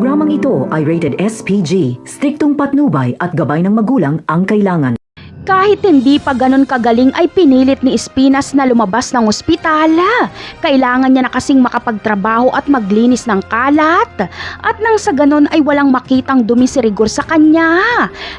programang ito ay rated SPG, striktong patnubay at gabay ng magulang ang kailangan. Kahit hindi pa ganun kagaling ay pinilit ni Espinas na lumabas ng ospital. Kailangan niya na kasing makapagtrabaho at maglinis ng kalat. At nang sa ganun ay walang makitang dumi si Rigor sa kanya.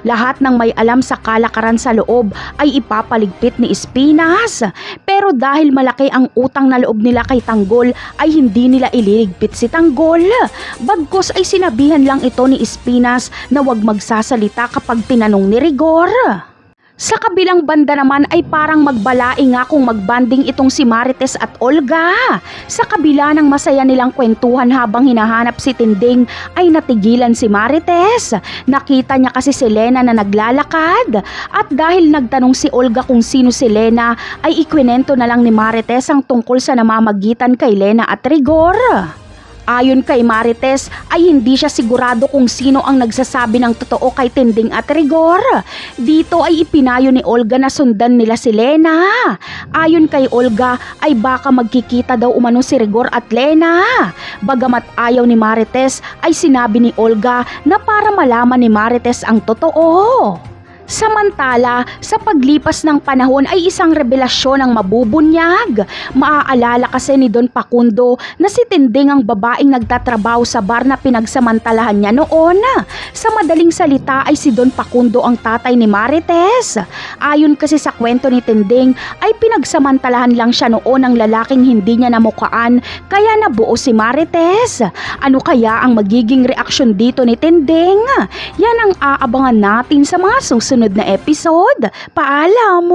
Lahat ng may alam sa kalakaran sa loob ay ipapaligpit ni Espinas. Pero dahil malaki ang utang na loob nila kay Tanggol ay hindi nila ililigpit si Tanggol. Bagkos ay sinabihan lang ito ni Espinas na wag magsasalita kapag tinanong ni Rigor. Sa kabilang banda naman ay parang magbalae nga kung magbanding itong si Marites at Olga. Sa kabila ng masaya nilang kwentuhan habang hinahanap si Tinding ay natigilan si Marites. Nakita niya kasi si Lena na naglalakad. At dahil nagtanong si Olga kung sino si Lena ay ikwinento na lang ni Marites ang tungkol sa namamagitan kay Lena at Rigor. Ayon kay Marites ay hindi siya sigurado kung sino ang nagsasabi ng totoo kay Tinding at Rigor. Dito ay ipinayo ni Olga na sundan nila si Lena. Ayon kay Olga ay baka magkikita daw umano si Rigor at Lena. Bagamat ayaw ni Marites ay sinabi ni Olga na para malaman ni Marites ang totoo. Samantala, sa paglipas ng panahon ay isang revelasyon ang mabubunyag. Maaalala kasi ni Don Pakundo na si Tinding ang babaeng nagtatrabaho sa bar na pinagsamantalahan niya noon. Sa madaling salita ay si Don Pakundo ang tatay ni Marites. Ayon kasi sa kwento ni Tinding ay pinagsamantalahan lang siya noon ng lalaking hindi niya namukaan kaya nabuo si Marites. Ano kaya ang magiging reaksyon dito ni Tinding? Yan ang aabangan natin sa mga susunod na episode. Paalam!